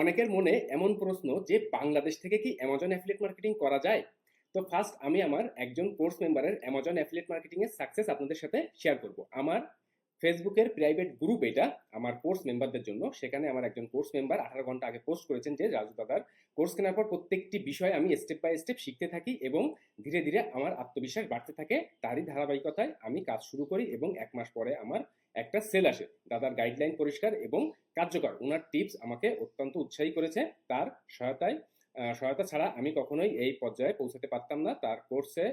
অনেকের মনে এমন প্রশ্ন যে বাংলাদেশ থেকে কি অ্যামাজন অ্যাফিলিয়েট মার্কেটিং করা যায়? তো ফার্স্ট আমি আমার একজন কোর্স মেম্বারের অ্যামাজন অ্যাফিলিয়েট মার্কেটিং এর সাকসেস আপনাদের সাথে শেয়ার করব। আমার ফেসবুকের প্রাইভেট গ্রুপ এটা, আমার কোর্স মেম্বারদের জন্য। সেখানে আমার একজন কোর্স মেম্বার আঠারো ঘণ্টা আগে পোস্ট করেছেন যে, রাজু দাদার কোর্স কেনার পর প্রত্যেকটি বিষয় আমি স্টেপ বাই স্টেপ শিখতে থাকি এবং ধীরে ধীরে আমার আত্মবিশ্বাস বাড়তে থাকে। তারই ধারাবাহিকতায় আমি কাজ শুরু করি এবং এক মাস পরে আমার একটা সেল আসে। দাদার গাইডলাইন পরিষ্কার এবং কার্যকর। ওনার টিপস আমাকে অত্যন্ত উৎসাহী করেছে তার সহায়তায়। সহায়তা ছাড়া আমি কখনোই এই পর্যায়ে পৌঁছাতে পারতাম না। তার কোর্সে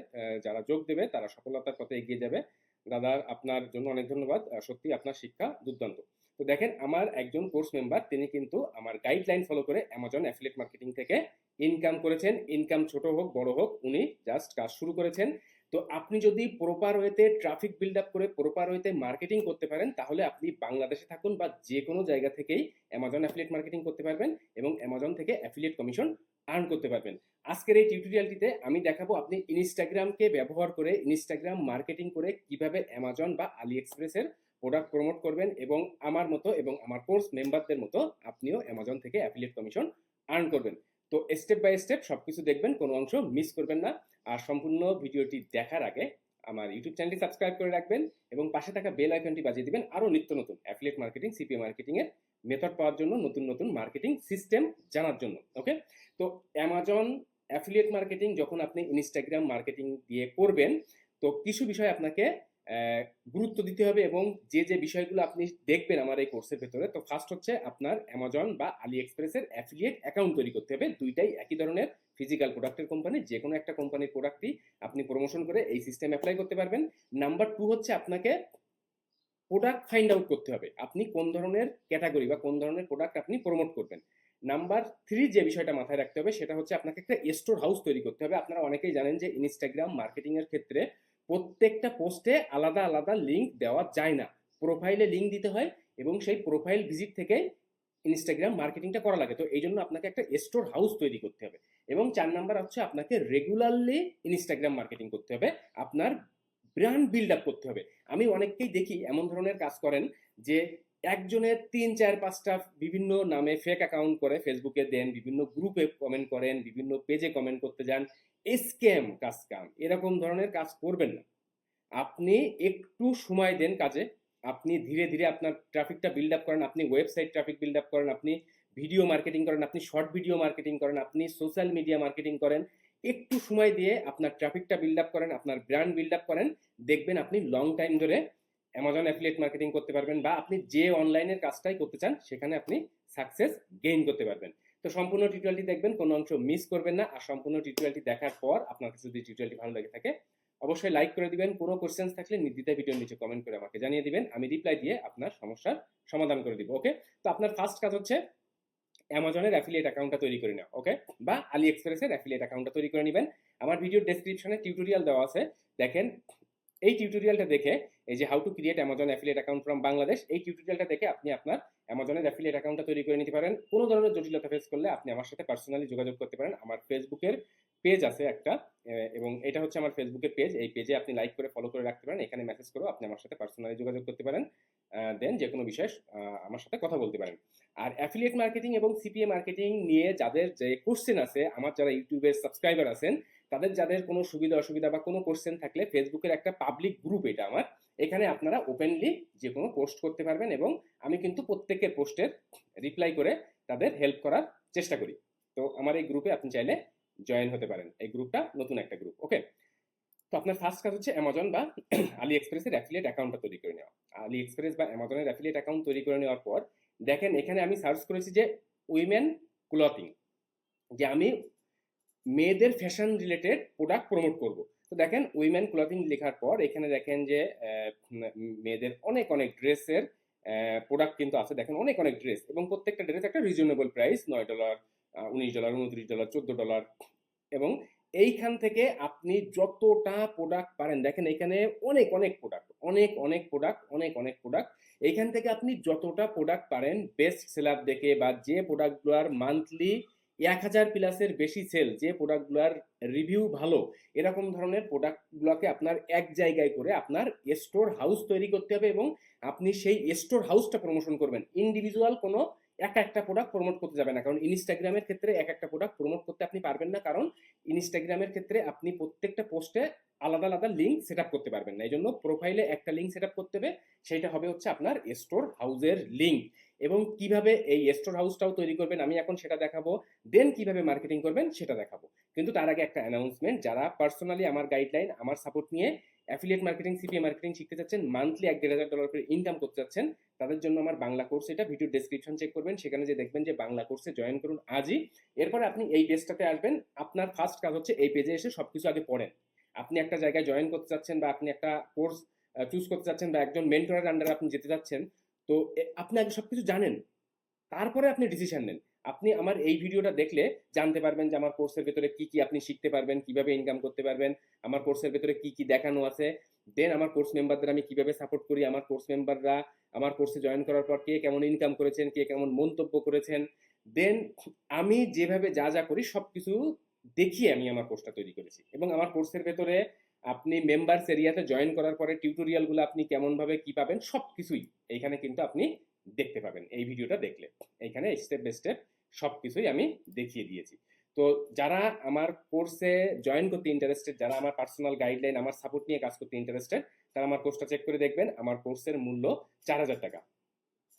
যারা যোগ দেবে, তারা সফলতার পথে এগিয়ে যাবে। দাদা আপনার জন্য অনেক ধন্যবাদ। সত্যি আপনার শিক্ষা দুর্দান্ত। তো দেখেন, আমার একজন কোর্স মেম্বার তিনি কিন্তু আমার গাইডলাইন ফলো করে অ্যামাজন অ্যাফিলিয়েট মার্কেটিং থেকে ইনকাম করেছেন। ইনকাম ছোট হোক, বড় হোক, উনি জাস্ট কাজ শুরু করেছেন। তো আপনি যদি প্রপার ওয়েতে ট্রাফিক বিল্ড আপ করে প্রপার ওয়েতে মার্কেটিং করতে পারেন, তাহলে আপনি বাংলাদেশে থাকুন বা যে কোনো জায়গা থেকেই অ্যামাজন অ্যাফিলিয়েট মার্কেটিং করতে পারবেন এবং অ্যামাজন থেকে অ্যাফিলিয়েট কমিশন আর্ন করতে পারবেন। আজকের এই টিউটোরিয়ালটিতে আমি দেখাবো আপনি ইনস্টাগ্রামকে ব্যবহার করে ইনস্টাগ্রাম মার্কেটিং করে কীভাবে অ্যামাজন বা আলি এক্সপ্রেসের প্রোডাক্ট প্রমোট করবেন এবং আমার মতো এবং আমার কোর্স মেম্বারদের মতো আপনিও অ্যামাজন থেকে অ্যাফিলিয়েট কমিশন আর্ন করবেন। তো স্টেপ বাই স্টেপ সব কিছু দেখবেন, কোনো অংশ মিস করবেন না। আর সম্পূর্ণ ভিডিওটি দেখার আগে আমার ইউটিউব চ্যানেলটি সাবস্ক্রাইব করে রাখবেন এবং পাশে থাকা বেল আইকনটি বাজিয়ে দিবেন আরও নিত্য নতুন অ্যাফিলিয়েট মার্কেটিং সিপিএ মার্কেটিংয়ের মেথড পাওয়ার জন্য, নতুন নতুন মার্কেটিং সিস্টেম জানার জন্য ওকে তো অ্যামাজন অ্যাফিলিয়েট মার্কেটিং যখন আপনি ইনস্টাগ্রাম মার্কেটিং দিয়ে করবেন, তো কিছু বিষয় আপনাকে গুরুত্ব দিতে হবে এবং যে যে বিষয়গুলো আপনি দেখবেন আমার এই কোর্সের ভেতরে, তো ফার্স্ট হচ্ছে আপনার অ্যামাজন বা আলি এক্সপ্রেসের অ্যাফিলিয়েট অ্যাকাউন্ট তৈরি করতে হবে। দুইটাই একই ধরনের ফিজিক্যাল প্রোডাক্টের কোম্পানি যে কোনো একটা কোম্পানির প্রোডাক্টই আপনি প্রমোশন করে এই সিস্টেম অ্যাপ্লাই করতে পারবেন। নাম্বার টু হচ্ছে আপনাকে প্রোডাক্ট ফাইন্ড আউট করতে হবে, আপনি কোন ধরনের ক্যাটাগরি বা কোন ধরনের প্রোডাক্ট আপনি প্রমোট করবেন। নাম্বার থ্রি যে বিষয়টা মাথায় রাখতে হবে, সেটা হচ্ছে আপনাকে একটা স্টোর হাউস তৈরি করতে হবে। আপনারা অনেকেই জানেন যে ইনস্টাগ্রাম মার্কেটিংয়ের ক্ষেত্রে প্রত্যেকটা পোস্টে আলাদা আলাদা লিঙ্ক দেওয়া যায় না। প্রোফাইলে লিঙ্ক দিতে হয় এবং সেই প্রোফাইল ভিজিট থেকে ইনস্টাগ্রাম মার্কেটিংটা করা লাগে। তো এই জন্য আপনাকে একটা স্টোর হাউস তৈরি করতে হবে এবং চার নাম্বার হচ্ছে আপনাকে রেগুলারলি ইনস্টাগ্রাম মার্কেটিং করতে হবে। আপনার ব্র্যান্ড বিল্ড আপ করতে হবে। আমি অনেককেই দেখি এমন ধরনের কাজ করেন যে একজনের তিন, চার, পাঁচটা বিভিন্ন নামে ফেক অ্যাকাউন্ট করে ফেসবুকে দেন, বিভিন্ন গ্রুপে কমেন্ট করেন, বিভিন্ন পেজে কমেন্ট করতে যান। স্ক্যাম কাজ কাম, এরকম ধরনের কাজ করবেন না। আপনি একটু সময় দেন কাজে, আপনি ধীরে ধীরে আপনার ট্রাফিকটা বিল্ড আপ করেন, আপনি ওয়েবসাইট ট্রাফিক বিল্ড আপ করেন, আপনি ভিডিও মার্কেটিং করেন, আপনি শর্ট ভিডিও মার্কেটিং করেন, আপনি সোশ্যাল মিডিয়া মার্কেটিং করেন। একটু সময় দিয়ে আপনার ট্রাফিকটা বিল্ড আপ করেন, আপনার ব্র্যান্ড বিল্ড আপ করেন, দেখবেন আপনি লং টাইম ধরে অ্যামাজন অ্যাফিলিয়েট মার্কেটিং করতে পারবেন বা আপনি যে অনলাইনের কাজটাই করতে চান, সেখানে আপনি সাকসেস গেইন করতে পারবেন। তো সম্পূর্ণ টিউটোরিয়ালটি দেখবেন, কোনো অংশ মিস করবেন না। আর সম্পূর্ণ টিউটোরিয়ালটি দেখার পর আপনার কাছে যদি টিউটোরিয়ালটি ভালো লেগে থাকে, অবশ্যই লাইক করে দিবেন। কোনো কোশ্চেন্স থাকলে নির্দ্বিধায় ভিডিওর নিচে কমেন্ট করে আমাকে জানিয়ে দিবেন। আমি রিপ্লাই দিয়ে আপনার সমস্যার সমাধান করে দিব ওকে তো আপনার ফার্স্ট কাজ হচ্ছে অ্যামাজনের অ্যাফিলিয়েট অ্যাকাউন্টটা তৈরি করে নেওয়া ওকে বা আলি এক্সপ্রেসের অ্যাফিলিয়েট অ্যাকাউন্টটা তৈরি করে নেবেন। আমার ভিডিওর ডেসক্রিপশনে টিউটোরিয়াল দেওয়া আছে। দেখেন এই টিউটোরিয়ালটা দেখে এই যে how to create Amazon affiliate account from Bangladesh এই টিউটোরিয়ালটা দেখে আপনি আপনার অ্যামাজনের অ্যাফিলিয়েট অ্যাকাউন্টটা তৈরি করে নিতে পারেন। কোনো ধরনের জটিলতা ফেস করলে আপনি আমার সাথে পার্সোনালি যোগাযোগ করতে পারেন। আমার ফেসবুকের পেজ আছে একটা এবং এটা হচ্ছে আমার ফেসবুকের পেজ এই পেজে আপনি লাইক করে ফলো করে রাখতে পারেন। এখানে মেসেজ করেও আপনি আমার সাথে পার্সোনালি যোগাযোগ করতে পারেন। দেন যে কোনো বিষয়ে আমার সাথে কথা বলতে পারেন। আর অ্যাফিলিয়েট মার্কেটিং এবং সিপিএ মার্কেটিং নিয়ে যাদের যে কোশ্চেন আছে, আমার যারা ইউটিউবের সাবস্ক্রাইবার আছেন, তাদের যাদের কোনো সুবিধা, অসুবিধা বা কোনো কোশ্চেন থাকলে ফেসবুকের একটা পাবলিক গ্রুপ এটা আমার। এখানে আপনারা ওপেনলি যে কোনো পোস্ট করতে পারবেন এবং আমি কিন্তু প্রত্যেকের পোস্টের রিপ্লাই করে তাদের হেল্প করার চেষ্টা করি। তো আমার এই গ্রুপে আপনি চাইলে জয়েন হতে পারেন। এই গ্রুপটা নতুন একটা গ্রুপ ওকে তো আপনার ফার্স্ট কাজ হচ্ছে অ্যামাজন বা আলি এক্সপ্রেসের অ্যাফিলিয়েট অ্যাকাউন্টটা তৈরি করে নেওয়া। আলি এক্সপ্রেস বা অ্যামাজনের অ্যাফিলিয়েট অ্যাকাউন্ট তৈরি করে নেওয়ার পর, দেখেন এখানে আমি সার্চ করেছি যে উইমেন ক্লথিং যে আমি মেয়েদের ফ্যাশন রিলেটেড প্রোডাক্ট প্রমোট করব। তো দেখেন উইমেন ক্লথিং লেখার পর, এখানে দেখেন যে মেয়েদের অনেক অনেক ড্রেসের প্রোডাক্ট কিন্তু আছে। দেখেন অনেক অনেক ড্রেস এবং প্রত্যেকটা ড্রেস একটা রিজনেবল প্রাইস নয় ডলার উনিশ ডলার উনত্রিশ ডলার চোদ্দ ডলার এবং এইখান থেকে আপনি যতটা প্রোডাক্ট পারেন, দেখেন এখানে অনেক অনেক প্রোডাক্ট অনেক অনেক প্রোডাক্ট অনেক অনেক প্রোডাক্ট এইখান থেকে আপনি যতটা প্রোডাক্ট পারেন বেস্ট সেলার দেখে বা যে প্রোডাক্টগুলোর মান্থলি এক হাজার প্লাসের বেশি সেল যে প্রোডাক্টগুলোর রিভিউ ভালো, এরকম ধরনের প্রোডাক্টগুলোকে আপনার এক জায়গায় করে আপনার স্টোর হাউস তৈরি করতে হবে এবং আপনি সেই স্টোর হাউসটা প্রমোশন করবেন। ইন্ডিভিজুয়াল কোনো এক একটা প্রোডাক্ট প্রমোট করতে যাবে না। কারণ ইনস্টাগ্রামের ক্ষেত্রে এক একটা প্রোডাক্ট প্রমোট করতে আপনি পারবেন না। কারণ ইনস্টাগ্রামের ক্ষেত্রে আপনি প্রত্যেকটা পোস্টে আলাদা আলাদা লিঙ্ক সেট আপ করতে পারবেন না। এই জন্য প্রোফাইলে একটা লিঙ্ক সেট আপ করতে হবে। সেইটা হবে হচ্ছে আপনার স্টোর হাউসের লিঙ্ক এবং কীভাবে এই স্টোর হাউসটাও তৈরি করবেন আমি এখন সেটা দেখাবো। দেন কীভাবে মার্কেটিং করবেন সেটা দেখাবো। কিন্তু তার আগে একটা অ্যানাউন্সমেন্ট যারা পার্সোনালি আমার গাইডলাইন আমার সাপোর্ট নিয়ে অ্যাফিলিয়েট মার্কেটিং সিপিএ মার্কেটিং শিখতে চাচ্ছেন মান্থলি এক দেড় হাজার ডলার করে ইনকাম করতে চাচ্ছেন, তাদের জন্য আমার বাংলা কোর্স এটা ভিডিও ডেসক্রিপশন চেক করবেন, সেখানে যে দেখবেন যে বাংলা কোর্সে জয়েন করুন আজই। এরপরে আপনি এই পেজটাতে আসবেন, আপনার ফার্স্ট কাজ হচ্ছে এই পেজে এসে সব কিছু আগে পড়েন। আপনি একটা জায়গায় জয়েন করতে চাচ্ছেন বা আপনি একটা কোর্স চুজ করতে চাচ্ছেন বা একজন মেন্টরের আন্ডারে আপনি যেতে চাচ্ছেন, তো আপনি আগে সব কিছু জানেন, তারপরে আপনি ডিসিশন নেন। আপনি আমার এই ভিডিওটা দেখলে জানতে পারবেন যে আমার কোর্সের ভেতরে কি কি আপনি শিখতে পারবেন, কীভাবে ইনকাম করতে পারবেন, আমার কোর্সের ভেতরে কি কি দেখানো আছে দেন আমার কোর্স মেম্বারদের আমি কীভাবে সাপোর্ট করি, আমার কোর্স মেম্বাররা আমার কোর্সে জয়েন করার পর কে কেমন ইনকাম করেছেন, কে কেমন মন্তব্য করেছেন দেন আমি যেভাবে যা যা করি সব কিছু দেখিয়ে আমি আমার কোর্সটা তৈরি করেছি। এবং আমার কোর্সের ভেতরে আপনি মেম্বার্স এরিয়াতে জয়েন করার পরে টিউটোরিয়ালগুলো আপনি কেমনভাবে কি পাবেন সব কিছুই এইখানে কিন্তু আপনি দেখতে পাবেন, এই ভিডিওটা দেখলে। এইখানে স্টেপ বাই স্টেপ সবকিছুই আমি দেখিয়ে দিয়েছি। তো যারা আমার কোর্সে জয়েন করতে ইন্টারেস্টেড যারা আমার পার্সোনাল গাইডলাইন আমার সাপোর্ট নিয়ে কাজ করতে ইন্টারেস্টেড তারা আমার কোর্সটা চেক করে দেখবেন, আমার কোর্সের মূল্য চার হাজার টাকা।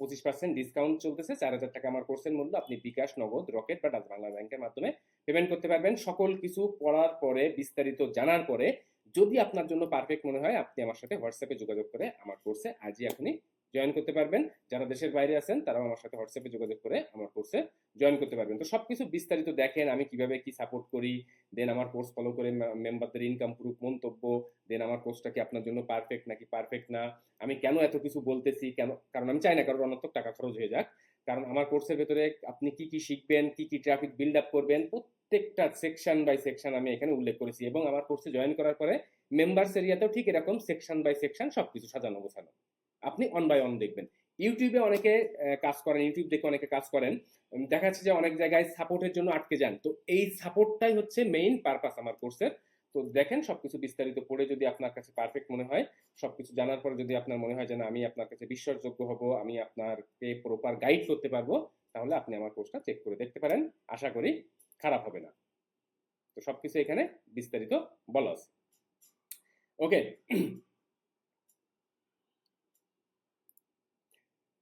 পঁচিশ পার্সেন্ট ডিসকাউন্ট চলতেছে, চার হাজার টাকা আমার কোর্সের মূল্য আপনি বিকাশ, নগদ রকেট বা ডাচ বাংলা ব্যাংকের মাধ্যমে পেমেন্ট করতে পারবেন। সকল কিছু পড়ার পরে, বিস্তারিত জানার পরে যদি আপনার জন্য পারফেক্ট মনে হয়, আপনি আমার সাথে হোয়াটসঅ্যাপে যোগাযোগ করে আমার কোর্সে আজই এখনই জয়েন করতে পারবেন। যারা দেশের বাইরে আছেন, তারাও আমার সাথে হোয়াটসঅ্যাপে যোগাযোগ করে আমার কোর্সে জয়েন করতে পারবেন। তো সবকিছু বিস্তারিত দেখেন, আমি কীভাবে কি সাপোর্ট করি দেন আমার কোর্স ফলো করে মেম্বারদের ইনকাম প্রুফ মন্তব্য দেন আমার কোর্সটা কি আপনার জন্য পারফেক্ট নাকি পারফেক্ট না? আমি কেন এত কিছু বলতেছি? কেন, কারণ আমি চাই না কারোর অনর্থক টাকা খরচ হয়ে যাক। কারণ আমার কোর্সের ভেতরে আপনি কি কি শিখবেন, কি কি ট্রাফিক বিল্ড আপ করবেন, প্রত্যেকটা সেকশন বাই সেকশন আমি এখানে উল্লেখ করেছি এবং আমার কোর্সে জয়েন করার পরে মেম্বার্স এরিয়াতেও ঠিক এরকম সেকশন বাই সেকশন সবকিছু সাজানো গোছানো। আপনি অন বাই অন দেখবেন। ইউটিউবে অনেকে কাজ করেন ইউটিউব দেখে অনেকে কাজ করেন। দেখা যাচ্ছে যে অনেক জায়গায় সাপোর্টের জন্য আটকে যান। তো এই সাপোর্টটাই হচ্ছে মেইন পারপাস আমার কোর্সের তো দেখেন সবকিছু বিস্তারিত পড়ে যদি আপনার কাছে পারফেক্ট মনে হয়, সবকিছু জানার পরে যদি আপনার মনে হয় যে না, আমি আপনার কাছে বিশ্বাসযোগ্য হব, আমি আপনারকে প্রপার গাইড করতে পারব, তাহলে আপনি আমার কোর্সটা চেক করে দেখতে পারেন। আশা করি খারাপ হবে না। তো সবকিছু এখানে বিস্তারিত বলা আছে। ওকে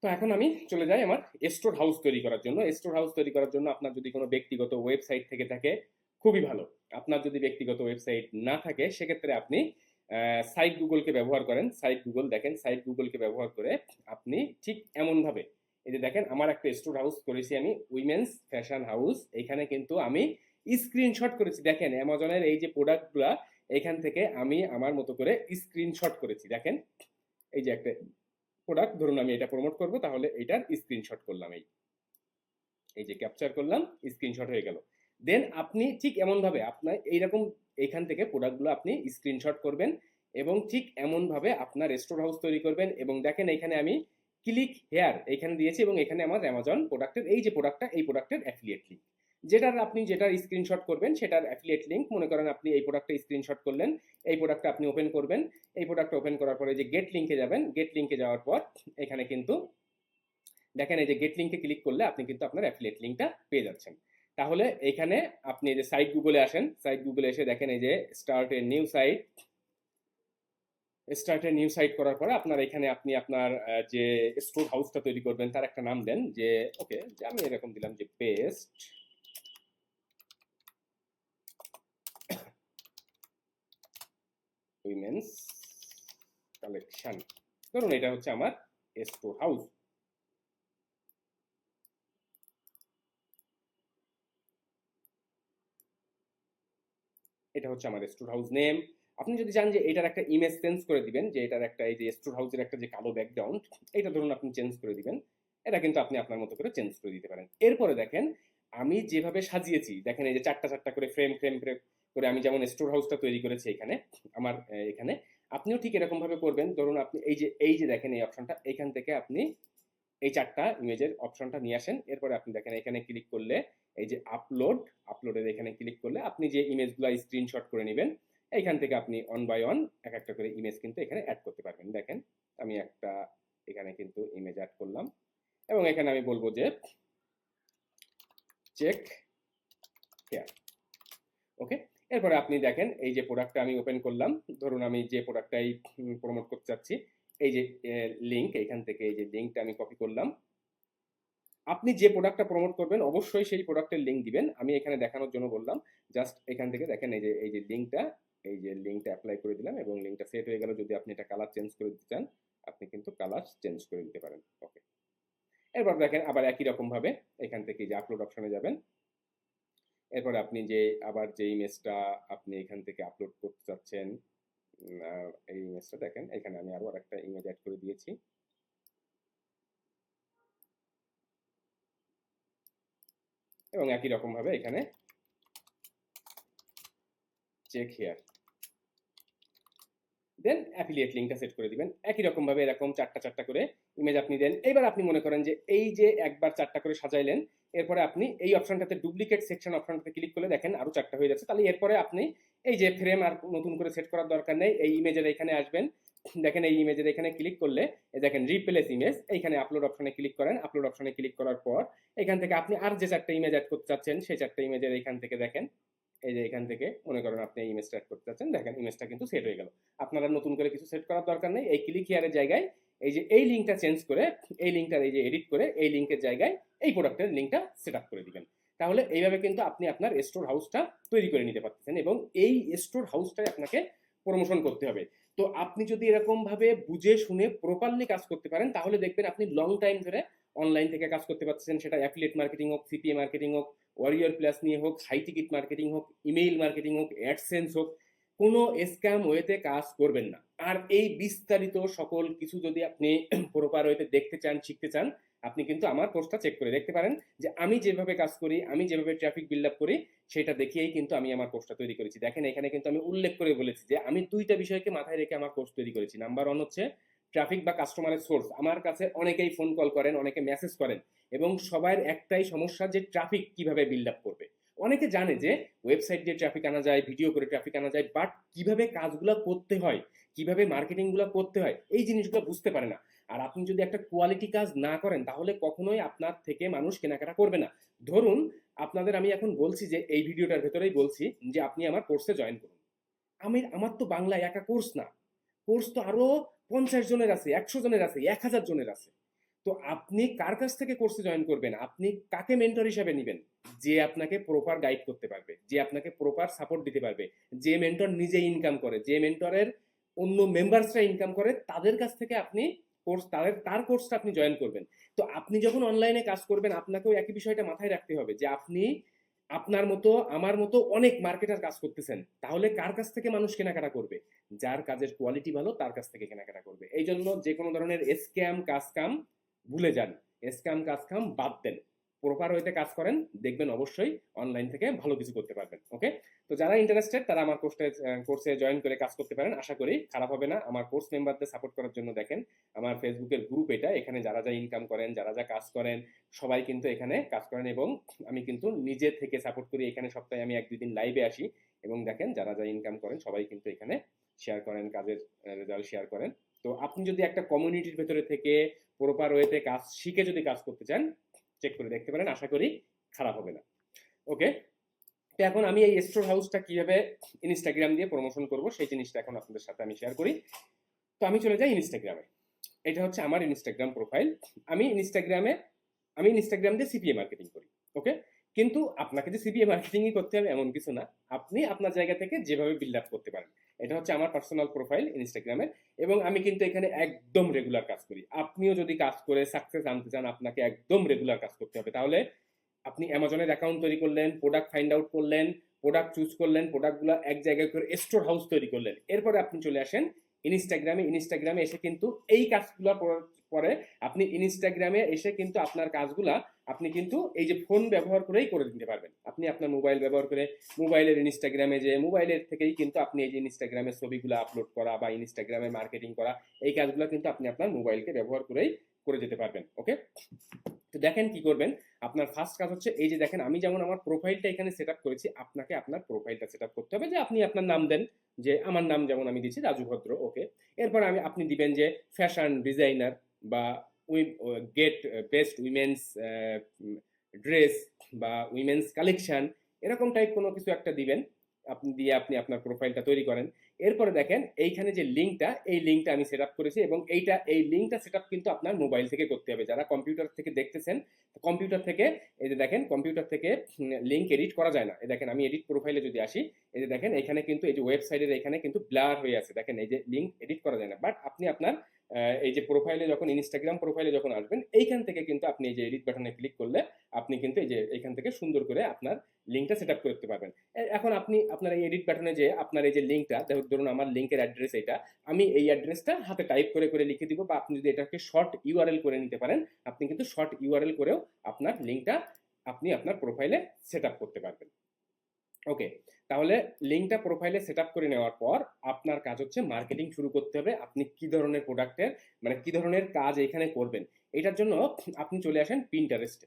তো এখন আমি চলে যাই আমার স্টোর হাউস তৈরি করার জন্য। স্টোর হাউস তৈরি করার জন্য আপনার যদি কোনো ব্যক্তিগত ওয়েবসাইট থেকে থাকে, খুবই ভালো। আপনার যদি ব্যক্তিগত ওয়েবসাইট না থাকে, সেক্ষেত্রে আপনি সাইট গুগলকে ব্যবহার করেন। সাইট গুগল দেখেন, সাইট গুগলকে ব্যবহার করে আপনি ঠিক এমনভাবে, এই যে দেখেন আমার একটা স্টোর হাউস করেছি আমি, উইমেন্স ফ্যাশন হাউস। এখানে কিন্তু আমি স্ক্রিনশট করেছি। দেখেন অ্যামাজনের এই যে প্রোডাক্টগুলা, এখান থেকে আমি আমার মতো করে স্ক্রিনশট করেছি। দেখেন, এই যে একটা প্রোডাক্ট ধরুন আমি এটা প্রমোট করব, তাহলে এটার স্ক্রিনশট করলাম এই। এই যে ক্যাপচার করলাম স্ক্রিনশট হয়ে গেল। দেন আপনি ঠিক এমন ভাবে আপনার এইরকম এখান থেকে প্রোডাক্টগুলো আপনি স্ক্রিনশট করবেন এবং ঠিক এমন ভাবে আপনার স্টোর হাউস তৈরি করবেন এবং দেখেন এখানে আমি ক্লিক হেয়ার এখানে দিয়েছি এবং এখানে আমার অ্যামাজন প্রোডাক্টের এই যে প্রোডাক্টটা এই প্রোডাক্টের অ্যাফিলিয়েট লিঙ্ক যেটার আপনি যেটার স্ক্রিনশট করবেন, সেটার অ্যাফিলিয়েট লিঙ্ক মনে করেন আপনি এই প্রোডাক্টটা স্ক্রিনশট করলেন, এই প্রোডাক্টটা আপনি ওপেন করবেন, এই প্রোডাক্টটা ওপেন করার পরে যে গেট লিঙ্কে যাবেন গেট লিঙ্কে যাওয়ার পর এখানে কিন্তু দেখেন এই যে গেট লিঙ্কে ক্লিক করলে আপনি কিন্তু আপনার অ্যাফিলিয়েট লিঙ্কটা পেয়ে যাচ্ছেন। তাহলে এখানে আপনি এই যে সাইট গুগলে আসেন সাইট গুগলে এসে দেখেন এই যে start a new site start new site করার পরে আপনার এখানে আপনি আপনার যে স্টোর হাউসটা তৈরি করবেন, তার একটা নাম দেন যে ওকে আমি এরকম দিলাম যে পেস্ট উইমেন্স কালেকশন ধরুন, এটা হচ্ছে আমার স্টোর হাউস এটা হচ্ছে আমার স্টোর হাউস নেম আপনি যদি চান যে এটার একটা ইমেজ চেঞ্জ করে দিবেন, যে এটার একটা, এই যে স্টোর হাউসের একটা যে কালো ব্যাকগ্রাউন্ড এটা ধরুন আপনি চেঞ্জ করে দিবেন। এটা কিন্তু আপনি আপনার মতো করে চেঞ্জ করে দিতে পারেন। এরপরে দেখেন, আমি যেভাবে সাজিয়েছি, দেখেন এই যে চারটা চারটা করে ফ্রেম ফ্রেম করে আমি যেমন স্টোর হাউসটা তৈরি করেছি এখানে, আমার এখানে, আপনিও ঠিক এরকম ভাবে করবেন। ধরুন আপনি এই যে এই যে দেখেন এই অপশনটা এখান থেকে আপনি এই চারটা ইমেজের অপশনটা নিয়ে আসেন। এরপরে আপনি দেখেন এখানে ক্লিক করলে এই যে আপলোড আপলোডের এখানে ক্লিক করলে আপনি যে ইমেজগুলো স্ক্রিনশট করে নেবেন, এইখান থেকে আপনি অন বাই অন এক একটা করে ইমেজ কিন্তু এখানে অ্যাড করতে পারবেন। দেখেন, আমি একটা এখানে কিন্তু ইমেজ অ্যাড করলাম এবং এখানে আমি বলব যে চেক হেয়ার ওকে এরপরে আপনি দেখেন, এই যে প্রোডাক্টটা আমি ওপেন করলাম, ধরুন আমি যে প্রোডাক্টটাই প্রমোট করতে চাচ্ছি, এই যে লিঙ্ক এখান থেকে এই যে লিঙ্কটা আমি কপি করলাম। আপনি যে প্রোডাক্টটা প্রমোট করবেন, অবশ্যই সেই প্রোডাক্টের লিঙ্ক দিবেন। আমি এখানে দেখানোর জন্য বললাম জাস্ট এখান থেকে দেখেন, এই যে এই যে লিঙ্কটা এই যে লিঙ্কটা অ্যাপ্লাই করে দিলাম এবং লিঙ্কটা সেট হয়ে গেল। যদি আপনি এটা কালার চেঞ্জ করে দিতে চান, আপনি কিন্তু কালার চেঞ্জ করে দিতে পারেন। ওকে এরপর দেখেন, আবার একই রকমভাবে এখান থেকে যে আপলোড অপশনে যাবেন। এরপর আপনি যে আবার যে ইমেজটা আপনি এখান থেকে আপলোড করতে চাচ্ছেন এই ইমেজটা দেখেন, এখানে আমি আরও একটা ইমেজ অ্যাড করে দিয়েছি। এবং একই রকম ভাবে এখানে চেক হেয়ার দেন অ্যাফিলিয়েট লিঙ্কটা সেট করে দিবেন। একই রকম ভাবে এরকম চারটা চারটা করে ইমেজ আপনি দেন। এবার আপনি মনে করেন যে এই যে একবার চারটা করে সাজাইলেন, এরপরে আপনি এই অপশনটাতে ডুপ্লিকেট সেকশন অপশনটাতে ক্লিক করলে দেখেন আরও চারটা হয়ে যাচ্ছে। তাহলে এরপরে আপনি এই যে ফ্রেম আর নতুন করে সেট করার দরকার নেই, এই ইমেজের এখানে আসবেন। দেখেন এই ইমেজের এখানে ক্লিক করলে দেখেন রিপ্লেস ইমেজ এইখানে আপলোড অপশনে ক্লিক করেন। আপলোড অপশনে ক্লিক করার পর এখান থেকে আপনি আর যে চারটা ইমেজ অ্যাড করতে চাচ্ছেন, সেই চারটা ইমেজের এখান থেকে দেখেন। এই যে এখান থেকে মনে করেন আপনি এই ইমেজটা অ্যাড করতে চাচ্ছেন। দেখেন ইমেজটা কিন্তু সেট হয়ে গেল। আপনারা নতুন করে কিছু সেট করার দরকার নেই। এই ক্লিক হিয়ারের জায়গায় এই যে এই লিঙ্কটা চেঞ্জ করে, এই লিঙ্কটা এই যে এডিট করে, এই লিঙ্কের জায়গায় এই প্রোডাক্টের লিঙ্কটা সেট আপ করে দিবেন। তাহলে এইভাবে কিন্তু আপনি আপনার স্টোর হাউসটা তৈরি করে নিতে পারতেছেন এবং এই স্টোর হাউসটাই আপনাকে প্রমোশন করতে হবে। তো আপনি যদি এরকম ভাবে বুঝে শুনে প্রপারলি কাজ করতে পারেন, তাহলে দেখবেন আপনি লং টাইম ধরে অনলাইন থেকে কাজ করতে পারতেছেন। সেটা অ্যাফিলিয়েট মার্কেটিং হোক সিপিএ মার্কেটিং হোক ওয়ারিয়র প্লাস নিয়ে হোক হাই টিকিট মার্কেটিং হোক ইমেইল মার্কেটিং হোক অ্যাডসেন্স হোক কোনো স্ক্যাম ওয়েতে কাজ করবেন না। আর এই বিস্তারিত সকল কিছু যদি আপনি প্রপার ওয়েতে দেখতে চান, শিখতে চান, আপনি কিন্তু আমার কোর্সটা চেক করে দেখতে পারেন যে আমি যেভাবে কাজ করি, আমি যেভাবে ট্রাফিক বিল্ড আপ করি, সেটা দেখিয়েই কিন্তু আমি আমার কোর্সটা তৈরি করেছি। দেখেন, এখানে কিন্তু আমি উল্লেখ করে বলেছি যে আমি দুইটা বিষয়কে মাথায় রেখে আমার কোর্স তৈরি করেছি। নাম্বার ওয়ান হচ্ছে ট্রাফিক বা কাস্টমারের সোর্স আমার কাছে অনেকেই ফোন কল করেন, অনেকে মেসেজ করেন এবং সবার একটাই সমস্যা যে ট্রাফিক কীভাবে বিল্ড আপ করবে। অনেকে জানে যে ওয়েবসাইট দিয়ে ট্রাফিক আনা যায় ভিডিও করে ট্রাফিক আনা যায় বাট কীভাবে কাজগুলো করতে হয়, কীভাবে মার্কেটিংগুলো করতে হয়, এই জিনিসগুলো বুঝতে পারে না। আর আপনি যদি একটা কোয়ালিটি কাজ না করেন, তাহলে কখনোই আপনার থেকে মানুষ কেনাকাটা করবে না। ধরুন, আপনাদের আমি এখন বলছি যে, এই ভিডিওটার ভেতরেই বলছি যে, আপনি আমার কোর্সে জয়েন করুন। আমি, আমার তো বাংলা একা কোর্স না। কোর্স তো আরও পঞ্চাশ জনের আছে, একশো জনের আছে, এক হাজার জনের আছে। তো আপনি কার কাছ থেকে কোর্সে জয়েন করবেন? আপনি কাকে মেন্টর হিসাবে নেবেন? যে আপনাকে প্রপার গাইড করতে পারবে, যে আপনাকে প্রপার সাপোর্ট দিতে পারবে, যে মেন্টর নিজে ইনকাম করে, যে মেন্টরের অন্য মেম্বার্সরা ইনকাম করে, তাদের কাছ থেকে আপনি কোর্স তাদের, তার কোর্সটা আপনি জয়েন করবেন। তো আপনি যখন অনলাইনে কাজ করবেন, আপনাকেও একই বিষয়টা মাথায় রাখতে হবে যে আপনি আপনার মতো, আমার মতো অনেক মার্কেটার কাজ করতেছেন। তাহলে কার কাছ থেকে মানুষ কেনাকাটা করবে? যার কাজের কোয়ালিটি ভালো, তার কাছ থেকে কেনাকাটা করবে। এই জন্য যে কোনো ধরনের স্ক্যাম কাজ কাম ভুলে যান। স্ক্যাম কাজ কাম বাদ দেন। প্রপার ওয়েতে কাজ করেন, দেখবেন অবশ্যই অনলাইন থেকে ভালো কিছু করতে পারবেন, ওকে? তো যারা ইন্টারেস্টেড তারা আমার কোর্সে কোর্সে জয়েন করে কাজ করতে পারেন, আশা করি খারাপ হবে না। আমার কোর্স মেম্বারদের সাপোর্ট করার জন্য দেখেন, আমার ফেসবুকের গ্রুপ এটা, এখানে যারা যা ইনকাম করেন, যারা যা কাজ করেন, সবাই কিন্তু এখানে কাজ করেন এবং আমি কিন্তু নিজে থেকে সাপোর্ট করি। এখানে সপ্তাহে আমি এক দুই দিন লাইভে আসি এবং দেখেন যারা যা ইনকাম করেন, সবাই কিন্তু এখানে শেয়ার করেন, কাজের রেজাল্ট শেয়ার করেন। তো আপনি যদি একটা কমিউনিটির ভেতরে থেকে প্রপার ওয়েতে কাজ, শিখে যদি কাজ করতে চান চেক করে দেখতে পারেন, আশা করি খারাপ হবে না। ওকে তো এখন আমি এই স্টোর হাউসটা কীভাবে ইনস্টাগ্রাম দিয়ে প্রমোশন করব, সেই জিনিসটা এখন আপনাদের সাথে আমি শেয়ার করি। তো আমি চলে যাই ইনস্টাগ্রামে এটা হচ্ছে আমার ইনস্টাগ্রাম প্রোফাইল আমি ইনস্টাগ্রামে আমি ইনস্টাগ্রাম দিয়ে সিপিএ মার্কেটিং করি। ওকে কিন্তু আপনাকে যে সিপিএ মার্কেটিংই করতে হবে এমন কিছু না। আপনি আপনার জায়গা থেকে যেভাবে বিল্ড আপ করতে পারেন। এটা হচ্ছে আমার পার্সোনাল প্রোফাইল ইনস্টাগ্রামের এবং আমি কিন্তু এখানে একদম রেগুলার কাজ করি। আপনিও যদি কাজ করে সাকসেস আনতে চান, আপনাকে একদম রেগুলার কাজ করতে হবে। তাহলে আপনি অ্যামাজনের অ্যাকাউন্ট তৈরি করলেন প্রোডাক্ট ফাইন্ড আউট করলেন প্রোডাক্ট চুজ করলেন প্রোডাক্টগুলো এক জায়গায় করে স্টোর হাউস তৈরি করলেন। এরপরে আপনি চলে আসেন ইনস্টাগ্রামে ইনস্টাগ্রামে এসে কিন্তু এই কাজগুলো পরে আপনি ইনস্টাগ্রামে এসে কিন্তু আপনার কাজগুলা আপনি কিন্তু এই যে ফোন ব্যবহার করেই করে দিতে পারবেন। আপনি আপনার মোবাইল ব্যবহার করে মোবাইলের ইনস্টাগ্রামে যে মোবাইলের থেকেই কিন্তু আপনি এই যে ইনস্টাগ্রামের ছবিগুলো আপলোড করা বা ইনস্টাগ্রামে মার্কেটিং করা, এই কাজগুলো কিন্তু আপনি আপনার মোবাইলকে ব্যবহার করেই করে যেতে পারবেন ওকে তো দেখেন কি করবেন আপনার ফার্স্ট কাজ হচ্ছে এই যে দেখেন, আমি যেমন আমার প্রোফাইলটা এখানে সেট করেছি, আপনাকে আপনার প্রোফাইলটা সেট করতে হবে যে আপনি আপনার নাম দেন, যে আমার নাম যেমন আমি দিচ্ছি রাজু ভদ্র ওকে এরপর আমি, আপনি দিবেন যে ফ্যাশন ডিজাইনার বা we get best women's dress বা উইমেন্স কালেকশন এরকম টাইপ কোনো কিছু একটা দিবেন, আপনি দিয়ে আপনি আপনার প্রোফাইলটা তৈরি করেন। এরপরে দেখেন, এইখানে যে লিঙ্কটা এই লিঙ্কটা আমি সেট করেছি এবং এইটা, এই লিঙ্কটা সেট কিন্তু আপনার মোবাইল থেকে করতে হবে। যারা কম্পিউটার থেকে দেখতেছেন কম্পিউটার থেকে, এই যে দেখেন কম্পিউটার থেকে লিঙ্ক এডিট করা যায় না। এই দেখেন, আমি এডিট প্রোফাইলে যদি আসি, এই যে দেখেন, এখানে কিন্তু, এই যে ওয়েবসাইটের এখানে কিন্তু ব্লার হয়ে আছে। দেখেন, এই যে লিঙ্ক এডিট করা যায় না। বাট আপনি আপনার এই যে প্রোফাইলে যখন ইনস্টাগ্রাম প্রোফাইলে যখন আসবেন, এইখান থেকে কিন্তু আপনি এই যে এডিট বাটনে ক্লিক করলে আপনি কিন্তু এই যে এখান থেকে সুন্দর করে আপনার লিঙ্কটা সেট আপ করতে পারবেন। এখন আপনি, আপনার এই এডিট বাটনে যে আপনার এই যে লিঙ্কটা ধরুন আমার লিঙ্কের অ্যাড্রেস এটা, আমি এই অ্যাড্রেসটা হাতে টাইপ করে করে লিখে দিব বা আপনি যদি এটাকে শর্ট ইউআরএল করে নিতে পারেন, আপনি কিন্তু শর্ট ইউআরএল করেও আপনার লিঙ্কটা আপনি আপনার প্রোফাইলে সেট আপ করতে পারবেন। ওকে তাহলে লিঙ্কটা প্রোফাইলে সেট করে নেওয়ার পর আপনার কাজ হচ্ছে মার্কেটিং শুরু করতে হবে। আপনি কি ধরনের প্রোডাক্টের মানে কি ধরনের কাজ এখানে করবেন, এটার জন্য আপনি চলে আসেন পিন্টারেস্টে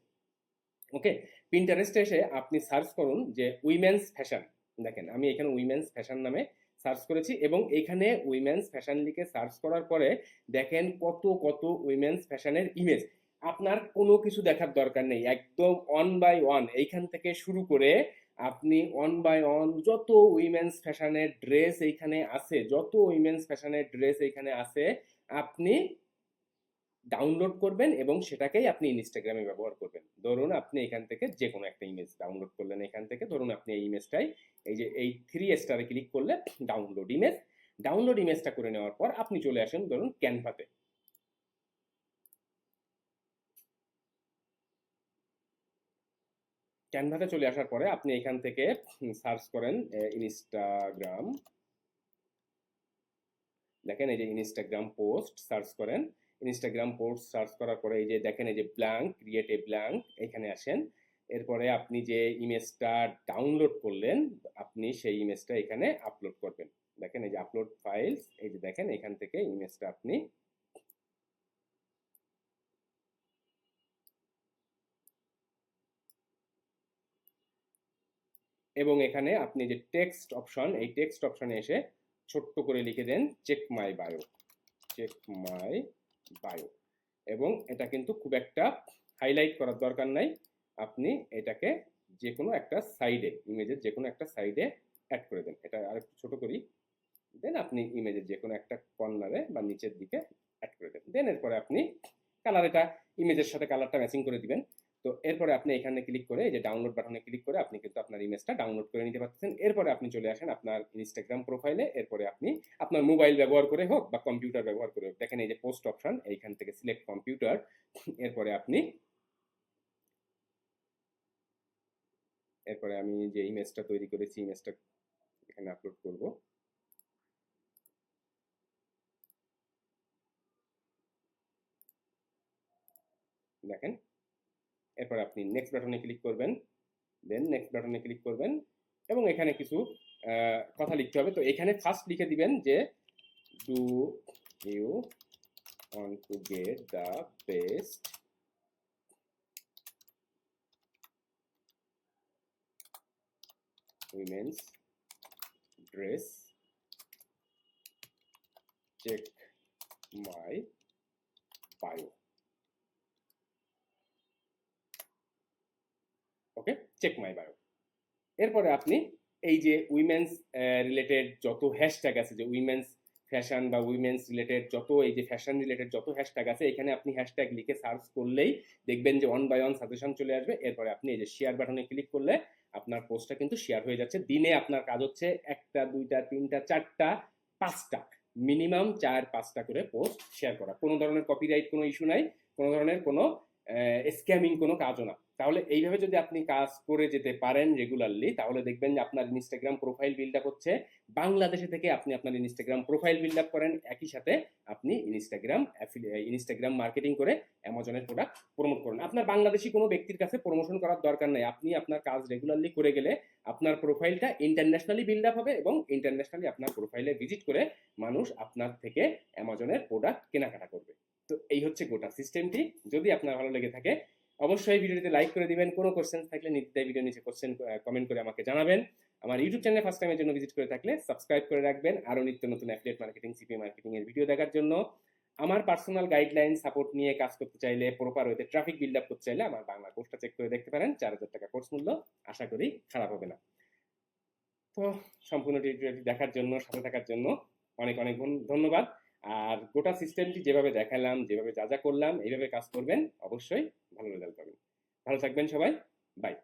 ওকে পিন্টারেস্টে এসে আপনি সার্চ করুন যে উইমেন্স ফ্যাশন দেখেন, আমি এখানে উইমেন্স ফ্যাশন নামে সার্চ করেছি এবং এখানে উইমেন্স ফ্যাশন লিখে সার্চ করার পরে দেখেন কত কত উইমেন্স ফ্যাশনের ইমেজ আপনার কোনো কিছু দেখার দরকার নেই, একদম ওয়ান বাই ওয়ান এইখান থেকে শুরু করে আপনি ওয়ান বাই ওয়ান যত উইমেন্স ফ্যাশনের ড্রেস এইখানে আছে, যত উইমেন্স ফ্যাশনের ড্রেস এইখানে আছে, আপনি ডাউনলোড করবেন এবং সেটাকেই আপনি ইনস্টাগ্রামে ব্যবহার করবেন। ধরুন আপনি এখান থেকে যে কোনো একটা ইমেজ ডাউনলোড করলেন এখান থেকে, ধরুন আপনি এই ইমেজটাই এই যে এই থ্রি স্টারে ক্লিক করলে ডাউনলোড ইমেজ ডাউনলোড ইমেজটা করে নেওয়ার পর আপনি চলে আসেন ধরুন ক্যানভাতে ক্যানভাতে চলে আসার পরে আপনি এখান থেকে সার্চ করেন ইনস্টাগ্রাম। দেখেন এই যে ইনস্টাগ্রাম পোস্ট, সার্চ করেন। ইনস্টাগ্রাম পোস্ট সার্চ করার পরে এই যে দেখেন এই যে ব্ল্যাঙ্ক, ক্রিয়েট এ ব্ল্যাঙ্ক, এখানে আসেন। এরপরে আপনি যে ইমেজটা ডাউনলোড করলেন, আপনি সেই ইমেজটা এখানে আপলোড করবেন। দেখেন এই যে আপলোড ফাইলস, এই যে দেখেন এখান থেকে ইমেজটা আপনি এবং এখানে আপনি যে টেক্সট অপশন এই টেক্সট অপশনে এসে ছোট্ট করে লিখে দেন check my bio check my bio এবং এটা কিন্তু খুব একটা হাইলাইট করার দরকার নাই। আপনি এটাকে যে কোনো একটা সাইডে ইমেজের যে কোনো একটা সাইডে অ্যাড করে দেন। এটা আরেকটু ছোটো করি। দেন আপনি ইমেজের যে কোনো একটা কর্নারে বা নিচের দিকে অ্যাড করে দেন। দেন এরপরে আপনি কালার এটা ইমেজের সাথে কালারটা ম্যাচিং করে দিবেন। তো এরপরে আপনি এখানে ক্লিক করে যে ডাউনলোড বাটনে ক্লিক করে আপনি কিন্তু আপনার ইমেজটা ডাউনলোড করে নিতে পারতেছেন। এরপরে আপনি চলে আসেন আপনার ইনস্টাগ্রাম প্রোফাইলে এরপরে আপনি আপনার মোবাইল ব্যবহার করে হোক বা কম্পিউটার ব্যবহার করে হোক, দেখেন এই যে পোস্ট অপশন এইখান থেকে সিলেক্ট কম্পিউটার এরপরে আপনি এরপরে আমি যে ইমেজটা তৈরি করেছি ইমেজটা এখানে আপলোড করব। দেখেন এরপর আপনি নেক্সট বাটনে ক্লিক করবেন দেন নেক্সট বাটনে ক্লিক করবেন এবং এখানে কিছু কথা লিখতে হবে। তো এখানে ফার্স্ট লিখে দিবেন যে do you want to get the best women's dress? Check my bio. Okay? Check my bio এরপরে আপনি এই যে উইমেন্স রিলেটেড যত হ্যাশট্যাগ আছে, যে উইমেন্স ফ্যাশন বা উইমেন্স রিলেটেড যত, এই যে ফ্যাশন রিলেটেড যত হ্যাশট্যাগ আছে, এখানে আপনি হ্যাশট্যাগ লিখে সার্চ করলেই দেখবেন যে ওয়ান বাই ওয়ান সাজেশন চলে আসবে। এরপরে আপনি এই যে শেয়ার বাটনে ক্লিক করলে আপনার পোস্টটা কিন্তু শেয়ার হয়ে যাচ্ছে। দিনে আপনার কাজ হচ্ছে একটা, দুইটা, তিনটা, চারটা, পাঁচটা মিনিমাম চার, পাঁচটা করে পোস্ট শেয়ার করা। কোনো ধরনের কপিরাইট কোনো ইস্যু নাই, কোনো ধরনের কোনো স্ক্যামিং কোনো কাজও না। তাহলে এইভাবে যদি আপনি কাজ করে যেতে পারেন রেগুলারলি তাহলে দেখবেন যে আপনার ইনস্টাগ্রাম প্রোফাইল বিল্ড আপ হচ্ছে। বাংলাদেশে থেকে আপনি আপনার ইনস্টাগ্রাম প্রোফাইল বিল্ড আপ করেন। একই সাথে আপনি ইনস্টাগ্রাম ইনস্টাগ্রাম মার্কেটিং করে অ্যামাজনের প্রোডাক্ট প্রমোট করেন। আপনার বাংলাদেশি কোনো ব্যক্তির কাছে প্রমোশন করার দরকার নেই। আপনি আপনার কাজ রেগুলারলি করে গেলে আপনার প্রোফাইলটা ইন্টারন্যাশনালি বিল্ড আপ হবে এবং ইন্টারন্যাশনালি আপনার প্রোফাইলে ভিজিট করে মানুষ আপনার থেকে অ্যামাজনের প্রোডাক্ট কেনাকাটা করবে। তো এই হচ্ছে গোটা সিস্টেমটি যদি আপনার ভালো লেগে থাকে অবশ্যই ভিডিওটিতে লাইক করে দিবেন। কোনো কোশ্চেন থাকলে নির্দ্বিধায় ভিডিও নিচে কোশ্চেন কমেন্ট করে আমাকে জানাবেন। আমার ইউটিউব চ্যানেলে ফার্স্ট টাইমের জন্য ভিজিট করে থাকলে সাবস্ক্রাইব করে রাখবেন। আরও নিত্য নতুন অ্যাফিলিয়েট মার্কেটিং সিপি মার্কেটিং এর ভিডিও দেখার জন্য। আমার পার্সোনাল গাইডলাইন সাপোর্ট নিয়ে কাজ করতে চাইলে প্রপার ওয়েতে ট্রাফিক বিল্ড আপ করতে চাইলে আমার বাংলা কোর্সটা চেক করে দেখতে পারেন। চার হাজার টাকা কোর্স মূল্য। আশা করি খারাপ হবে না। তো সম্পূর্ণ টিউটোরিয়ালটি দেখার জন্য, সাথে থাকার জন্য অনেক অনেক ধন্য- ধন্যবাদ। আর গোটা সিস্টেমটি যেভাবে দেখালাম, যেভাবে যা যা করলাম, এইভাবে কাজ করবেন, অবশ্যই ভালো রেজাল্ট পাবেন। ভালো থাকবেন সবাই বাই